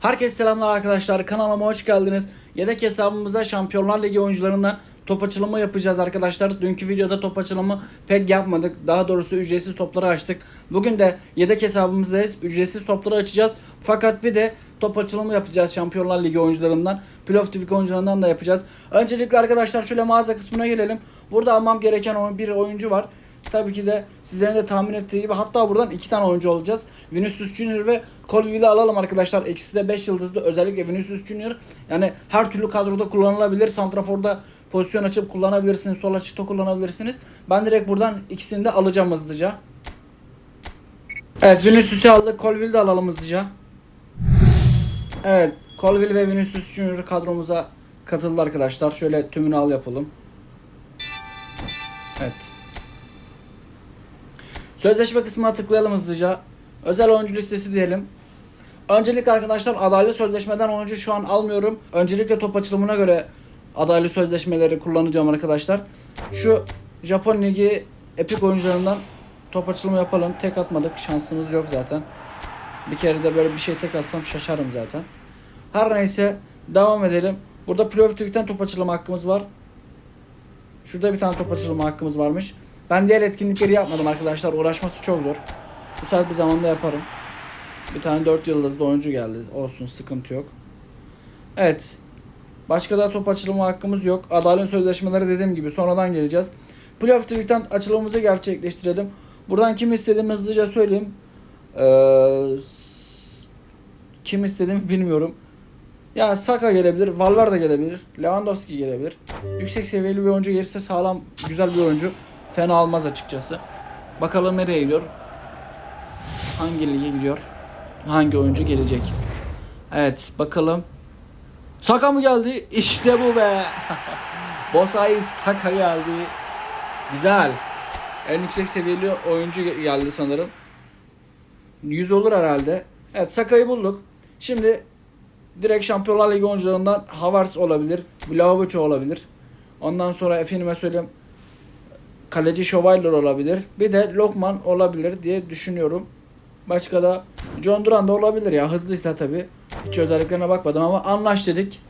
Herkese selamlar arkadaşlar. Kanalıma hoş geldiniz. Yedek hesabımıza Şampiyonlar Ligi oyuncularından top açılımı yapacağız arkadaşlar. Dünkü videoda top açılımı pek yapmadık. Daha doğrusu ücretsiz topları açtık. Bugün de yedek hesabımızdayız. Ücretsiz topları açacağız. Fakat bir de top açılımı yapacağız Şampiyonlar Ligi oyuncularından. Playoff TV oyuncularından da yapacağız. Öncelikle arkadaşlar şöyle mağaza kısmına gelelim. Burada almam gereken bir oyuncu var. Tabii ki de sizlerin de tahmin ettiği gibi hatta buradan iki tane oyuncu olacağız. Vinicius Junior ve Colville'i alalım arkadaşlar. İkisi de 5 yıldızlı. Özellikle Vinicius Junior yani her türlü kadroda kullanılabilir. Santrafor'da pozisyon açıp kullanabilirsiniz. Sol açıkta kullanabilirsiniz. Ben direkt buradan ikisini de alacağım hızlıca. Evet Vinicius'u aldık. Colville'i de alalım hızlıca. Evet Colville ve Vinicius Junior kadromuza katıldı arkadaşlar. Şöyle tümünü al yapalım. Evet. Sözleşme kısmına tıklayalım hızlıca. Özel oyuncu listesi diyelim. Öncelikle arkadaşlar adaylı sözleşmeden oyuncu şu an almıyorum. Öncelikle top açılımına göre adaylı sözleşmeleri kullanacağım arkadaşlar. Şu Japon Ligi epik oyuncularından top açılımı yapalım. Tek atmadık. Şansımız yok zaten. Bir kere de böyle bir şey tek atsam şaşarım zaten. Her neyse devam edelim. Burada Playoff top açılımı hakkımız var. Şurada bir tane top açılımı hakkımız varmış. Ben diğer etkinlikleri yapmadım arkadaşlar. Uğraşması çok zor. Bu saat bir zamanda yaparım. Bir tane 4 yıldızlı oyuncu geldi. Olsun sıkıntı yok. Evet. Başka da top açılımı hakkımız yok. Adalet sözleşmeleri dediğim gibi sonradan geleceğiz. Playoff Tweet'ten açılımımızı gerçekleştirelim. Buradan kim istediğimi hızlıca söyleyeyim. Ee, kim istediğimi bilmiyorum. Ya Saka gelebilir, Valverde gelebilir, Lewandowski gelebilir. Yüksek seviyeli bir oyuncu gelirse sağlam, güzel bir oyuncu. Fena olmaz açıkçası. Bakalım nereye gidiyor? Hangi lige gidiyor? Hangi oyuncu gelecek? Evet, bakalım. Saka mı geldi? İşte bu be. Bosay Saka geldi. Güzel. En yüksek seviyeli oyuncu geldi sanırım. 100 olur herhalde. Evet Saka'yı bulduk. Şimdi direkt Şampiyonlar Ligi oyuncularından Havertz olabilir. Vlahovic olabilir. Ondan sonra efendime söyleyeyim kaleci Şovaylor olabilir. Bir de Lokman olabilir diye düşünüyorum. Başka da John Duran da olabilir ya hızlıysa tabi. Hiç özelliklerine bakmadım ama anlaş dedik.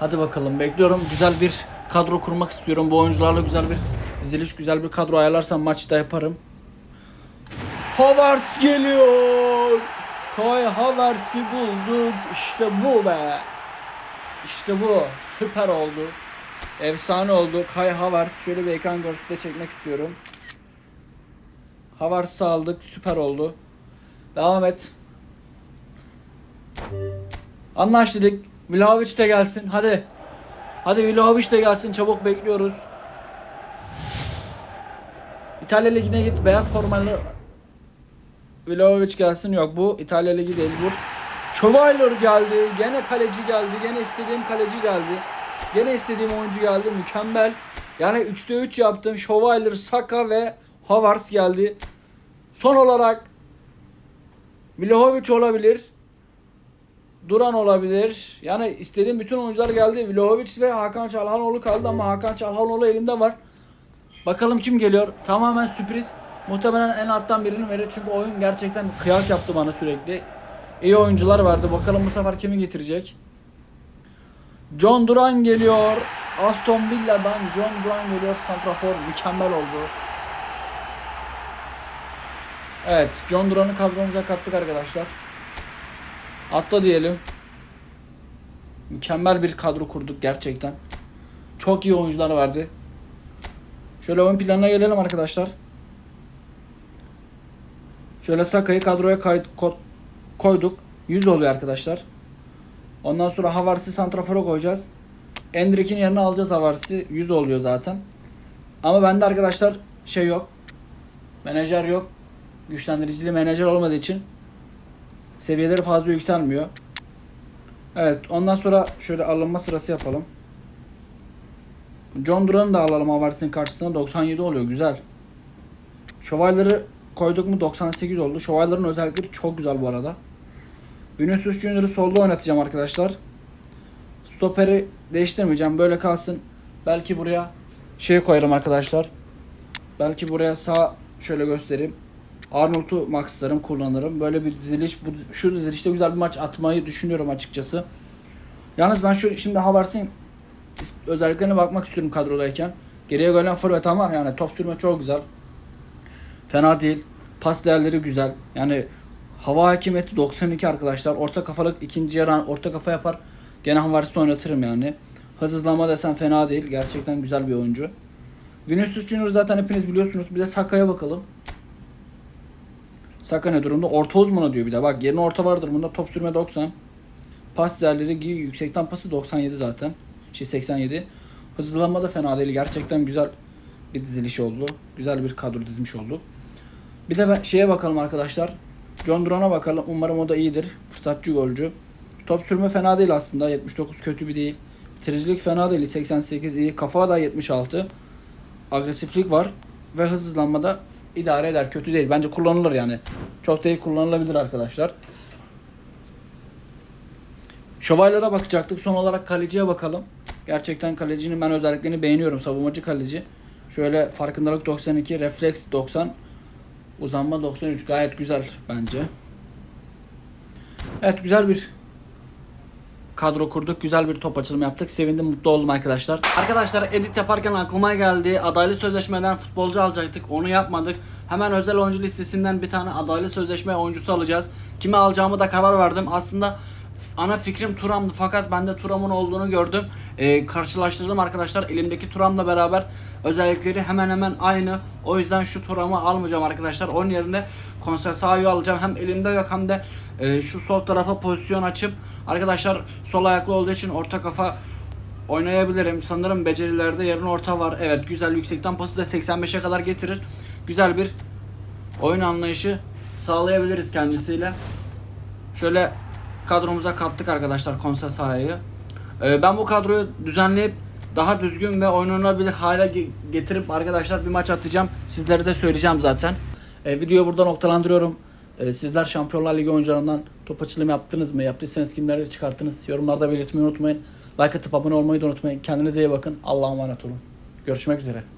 Hadi bakalım bekliyorum. Güzel bir kadro kurmak istiyorum. Bu oyuncularla güzel bir diziliş, güzel bir kadro ayarlarsam maçta yaparım. Havertz geliyor. Kai Havertz'i bulduk. İşte bu be. İşte bu. Süper oldu. Efsane oldu. Kai Havertz. Şöyle bir ekran görüntüsü de çekmek istiyorum. Havertz'i aldık. Süper oldu. Devam et. Anlaştık. Vlahovic de gelsin. Hadi. Hadi Vlahovic de gelsin. Çabuk bekliyoruz. İtalya Ligi'ne git. Beyaz formalı Vlahovic gelsin. Yok bu İtalya Ligi değil. Bu Şovaylor geldi. Gene kaleci geldi. Gene istediğim kaleci geldi. Gene istediğim oyuncu geldi. Mükemmel. Yani 3'te 3 yaptım. Şovaylor, Saka ve Havertz geldi. Son olarak Vlahovic olabilir. Duran olabilir. Yani istediğim bütün oyuncular geldi. Vlahovic ve Hakan Çalhanoğlu kaldı ama Hakan Çalhanoğlu elimde var. Bakalım kim geliyor. Tamamen sürpriz. Muhtemelen en alttan birini verir çünkü oyun gerçekten kıyak yaptı bana sürekli. İyi oyuncular vardı. Bakalım bu sefer kimi getirecek. John Duran geliyor. Aston Villa'dan John Duran geliyor. Santrafor mükemmel oldu. Evet, John Duran'ı kadromuza kattık arkadaşlar. Atla diyelim. Mükemmel bir kadro kurduk gerçekten. Çok iyi oyuncular vardı. Şöyle oyun planına gelelim arkadaşlar. Şöyle Saka'yı kadroya kayıt, ko- koyduk. 100 oluyor arkadaşlar. Ondan sonra Havertz'i santrafora koyacağız. Endrick'in yerine alacağız Havertz'i. 100 oluyor zaten. Ama bende arkadaşlar şey yok. Menajer yok. Güçlendiricili menajer olmadığı için seviyeleri fazla yükselmiyor. Evet ondan sonra şöyle alınma sırası yapalım. John Duran'ı da alalım Havertz'in karşısına 97 oluyor güzel. Şövalyeleri koyduk mu 98 oldu. Şövalyelerin özellikleri çok güzel bu arada. Vinicius Junior'ı solda oynatacağım arkadaşlar. Stoperi değiştirmeyeceğim. Böyle kalsın. Belki buraya şey koyarım arkadaşlar. Belki buraya sağ şöyle göstereyim. Arnold'u maxlarım, kullanırım. Böyle bir diziliş, bu, şu dizilişte güzel bir maç atmayı düşünüyorum açıkçası. Yalnız ben şu şimdi Havertz'in özelliklerine bakmak istiyorum kadrodayken. Geriye gelen forvet ama yani top sürme çok güzel. Fena değil. Pas değerleri güzel. Yani hava hakimiyeti 92 arkadaşlar. Orta kafalık ikinci yarı orta kafa yapar. Gene Havertz'i oynatırım yani. Hız hızlanma desen fena değil. Gerçekten güzel bir oyuncu. Vinicius Junior zaten hepiniz biliyorsunuz. Bir de Saka'ya bakalım. Saka ne durumda? Orta uzmanı diyor bir de. Bak yerine orta vardır bunda. Top sürme 90. Pas değerleri yüksekten pası 97 zaten. Şey 87. Hızlanma da fena değil. Gerçekten güzel bir diziliş oldu. Güzel bir kadro dizmiş olduk. Bir de şeye bakalım arkadaşlar. John Duran'a bakalım. Umarım o da iyidir. Fırsatçı golcü. Top sürme fena değil aslında. 79 kötü bir değil. Bitiricilik fena değil. 88 iyi. Kafa da 76. Agresiflik var. Ve hız hızlanma da idare eder. Kötü değil. Bence kullanılır yani. Çok iyi kullanılabilir arkadaşlar. Şövalyelere bakacaktık. Son olarak kaleciye bakalım. Gerçekten kalecinin ben özelliklerini beğeniyorum. Savunmacı kaleci. Şöyle farkındalık 92, refleks 90, uzanma 93. Gayet güzel bence. Evet güzel bir kadro kurduk. Güzel bir top açılımı yaptık. Sevindim, mutlu oldum arkadaşlar. Arkadaşlar edit yaparken aklıma geldi. Adaylı sözleşmeden futbolcu alacaktık. Onu yapmadık. Hemen özel oyuncu listesinden bir tane adaylı sözleşme oyuncusu alacağız. Kimi alacağımı da karar verdim. Aslında ana fikrim Turam'dı fakat ben de Turam'ın olduğunu gördüm. Ee, karşılaştırdım arkadaşlar. Elimdeki Turam'la beraber özellikleri hemen hemen aynı. O yüzden şu Turam'ı almayacağım arkadaşlar. Onun yerine Konsesao'yu alacağım. Hem elimde yok hem de e, şu sol tarafa pozisyon açıp arkadaşlar sol ayaklı olduğu için orta kafa oynayabilirim. Sanırım becerilerde yarın orta var. Evet güzel yüksekten pası da 85'e kadar getirir. Güzel bir oyun anlayışı sağlayabiliriz kendisiyle. Şöyle kadromuza kattık arkadaşlar konser sahayı. Ee, ben bu kadroyu düzenleyip daha düzgün ve oynanabilir hale ge- getirip arkadaşlar bir maç atacağım. Sizlere de söyleyeceğim zaten. Ee, videoyu burada noktalandırıyorum. Ee, sizler Şampiyonlar Ligi oyuncularından top açılımı yaptınız mı? Yaptıysanız kimleri çıkarttınız? Yorumlarda belirtmeyi unutmayın. Like atıp abone olmayı da unutmayın. Kendinize iyi bakın. Allah'a emanet olun. Görüşmek üzere.